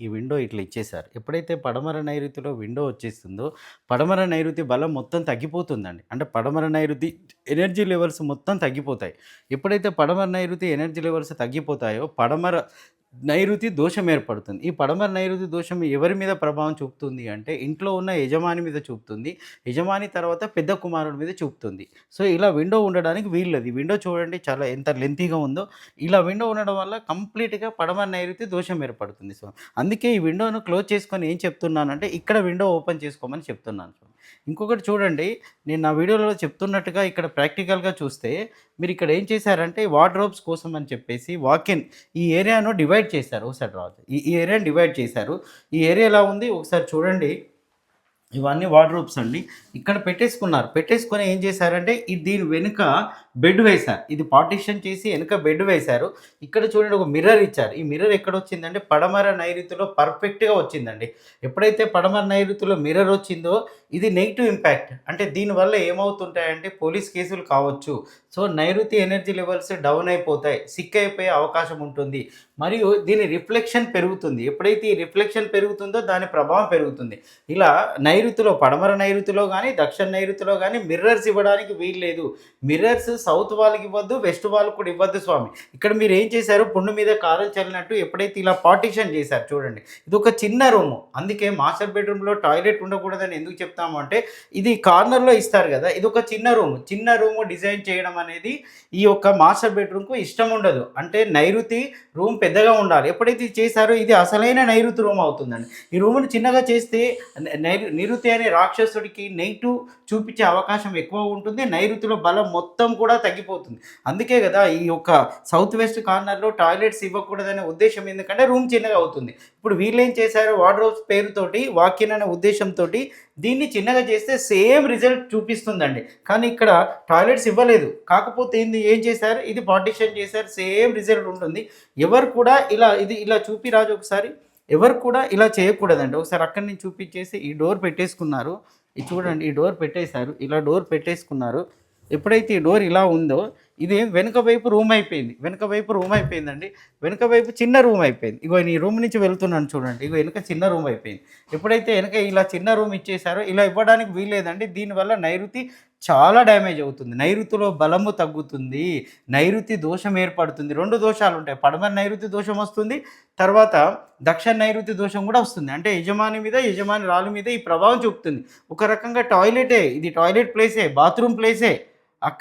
ఈ విండో ఇట్లా ఇచ్చేసారు. ఎప్పుడైతే పడమర నైరుతిలో విండో వచ్చేస్తుందో పడమర నైరుతి బలం మొత్తం తగ్గిపోతుందండి. అంటే పడమర నైరుతి ఎనర్జీ లెవెల్స్ మొత్తం తగ్గిపోతాయి. ఎప్పుడైతే పడమర నైరుతి ఎనర్జీ లెవెల్స్ తగ్గిపోతాయో పడమర నైరుతి దోషం ఏర్పడుతుంది. ఈ పడమర నైరుతి దోషం ఎవరి మీద ప్రభావం చూపుతుంది అంటే ఇంట్లో ఉన్న యజమాని మీద చూపుతుంది. యజమాని తర్వాత పెద్ద కుమారుడి మీద చూపుతుంది. సో ఇలా విండో ఉండడానికి వీల్లేదు. విండో చూడండి చాలా ఎంత లెంతీగా ఉందో. ఇలా విండో ఉండడం వల్ల కంప్లీట్గా పడమర నైరుతి దోషం ఏర్పడుతుంది. సో అందుకే ఈ విండోను క్లోజ్ చేసుకొని ఏం చెప్తున్నానంటే ఇక్కడ విండో ఓపెన్ చేసుకోమని చెప్తున్నాను. సో ఇంకొకటి చూడండి నేను నా వీడియోలో చెప్తున్నట్టుగా ఇక్కడ ప్రాక్టికల్గా చూస్తే మీరు ఇక్కడ ఏం చేశారంటే వార్డ్రోబ్స్ కోసం అని చెప్పేసి వాకిన్ ఈ ఏరియాను డివైడ్ చేశారు. ఒకసారి రాదు. ఈ ఏరియాను డివైడ్ చేశారు. ఈ ఏరియా ఎలా ఉంది? ఒకసారి చూడండి. ఇవన్నీ వార్డ్రోబ్స్ అండి. ఇక్కడ పెట్టేసుకున్నారు. పెట్టేసుకొని ఏం చేశారంటే ఈ దీని వెనుక బెడ్ వేశారు. ఇది పార్టిషన్ చేసి వెనుక బెడ్ వేశారు. ఇక్కడ చూడండి ఒక మిర్రర్ ఇచ్చారు. ఈ మిర్రర్ ఎక్కడ వచ్చిందంటే పడమర నైరుతిలో పర్ఫెక్ట్గా వచ్చిందండి. ఎప్పుడైతే పడమర నైరుతిలో మిర్రర్ వచ్చిందో ఇది నెగిటివ్ ఇంపాక్ట్. అంటే దీనివల్ల ఏమవుతుంటాయంటే పోలీస్ కేసులు కావచ్చు. సో నైరుతి ఎనర్జీ లెవెల్స్ డౌన్ అయిపోతాయి. సిక్ అయిపోయే అవకాశం ఉంటుంది. మరియు దీని రిఫ్లెక్షన్ పెరుగుతుంది. ఎప్పుడైతే ఈ రిఫ్లెక్షన్ పెరుగుతుందో దాని ప్రభావం పెరుగుతుంది. ఇలా నైరుతిలో పడమర నైరుతిలో కానీ దక్షిణ నైరుతిలో కానీ మిర్రర్స్ ఇవ్వడానికి వీల్లేదు. మిర్రర్స్ సౌత్ వాళ్ళకి ఇవ్వద్దు వెస్ట్ వాళ్ళకి కూడా ఇవ్వద్దు స్వామి. ఇక్కడ మీరు ఏం చేశారు? పుండు మీద కాలం చల్లినట్టు ఎప్పుడైతే ఇలా పార్టిషన్ చేశారు చూడండి. ఇది ఒక చిన్న రూము అందుకే మాస్టర్ బెడ్రూమ్లో టాయిలెట్ ఉండకూడదని ఎందుకు చెప్తాము అంటే ఇది కార్నర్లో ఇస్తారు కదా ఇది ఒక చిన్న రూమ్ చిన్న రూము డిజైన్ చేయడం అనేది ఈ యొక్క మాస్టర్ బెడ్రూమ్కు ఇష్టం ఉండదు. అంటే నైరుతి రూమ్ పెద్దగా ఉండాలి. ఎప్పుడైతే చేశారో ఇది అసలైన నైరుతి రూమ్ అవుతుందండి. ఈ రూమ్ని చిన్నగా చేస్తే నైరు నిరుతి అనే రాక్షసుడికి నెగిటివ్ చూపించే అవకాశం ఎక్కువ ఉంటుంది. నైరుతిలో బలం మొత్తం కూడా తగ్గిపోతుంది. అందుకే కదా ఈ యొక్క సౌత్ వెస్ట్ కార్నర్లో టాయిలెట్స్ ఇవ్వకూడదనే ఉద్దేశం ఎందుకంటే రూమ్ చిన్నగా అవుతుంది. ఇప్పుడు వీళ్ళు ఏం చేశారు? వార్డ్రోబ్స్ పేరుతోటి వాకిన్ అనే ఉద్దేశంతో దీన్ని చిన్నగా చేస్తే సేమ్ రిజల్ట్ చూపిస్తుందండి. కానీ ఇక్కడ టాయిలెట్స్ ఇవ్వలేదు. కాకపోతే ఏంది? ఏం చేశారు? ఇది పార్టిషన్ చేశారు. సేమ్ రిజల్ట్ ఉంటుంది. ఎవరు కూడా ఇలా ఇది ఇలా చూపి రాజు ఒకసారి. ఎవరు కూడా ఇలా చేయకూడదండి. ఒకసారి అక్కడి నుంచి చూపించేసి ఈ డోర్ పెట్టేసుకున్నారు. చూడండి ఈ డోర్ పెట్టేశారు. ఇలా డోర్ పెట్టేసుకున్నారు. ఎప్పుడైతే ఈ డోర్ ఇలా ఉందో ఇది వెనుక వైపు రూమ్ అయిపోయింది. వెనుక వైపు రూమ్ అయిపోయిందండి. వెనుక వైపు చిన్న రూమ్ అయిపోయింది. ఇగో ఈ రూమ్ నుంచి వెళ్తున్నాను చూడండి. ఇగో వెనుక చిన్న రూమ్ అయిపోయింది. ఎప్పుడైతే వెనుక ఇలా చిన్న రూమ్ ఇచ్చేసారో ఇలా ఇవ్వడానికి వీలేదండి దీనివల్ల నైరుతి చాలా డ్యామేజ్ అవుతుంది. నైరుతిలో బలము తగ్గుతుంది. నైరుతి దోషం ఏర్పడుతుంది. రెండు దోషాలు ఉంటాయి. పడమర నైరుతి దోషం వస్తుంది. తర్వాత దక్షిణ నైరుతి దోషం కూడా వస్తుంది. అంటే యజమాని మీద యజమాని రాళ్ళ మీద ఈ ప్రభావం చూపుతుంది. ఒక రకంగా టాయిలెటే. ఇది టాయిలెట్ ప్లేసే బాత్రూమ్ ప్లేసే.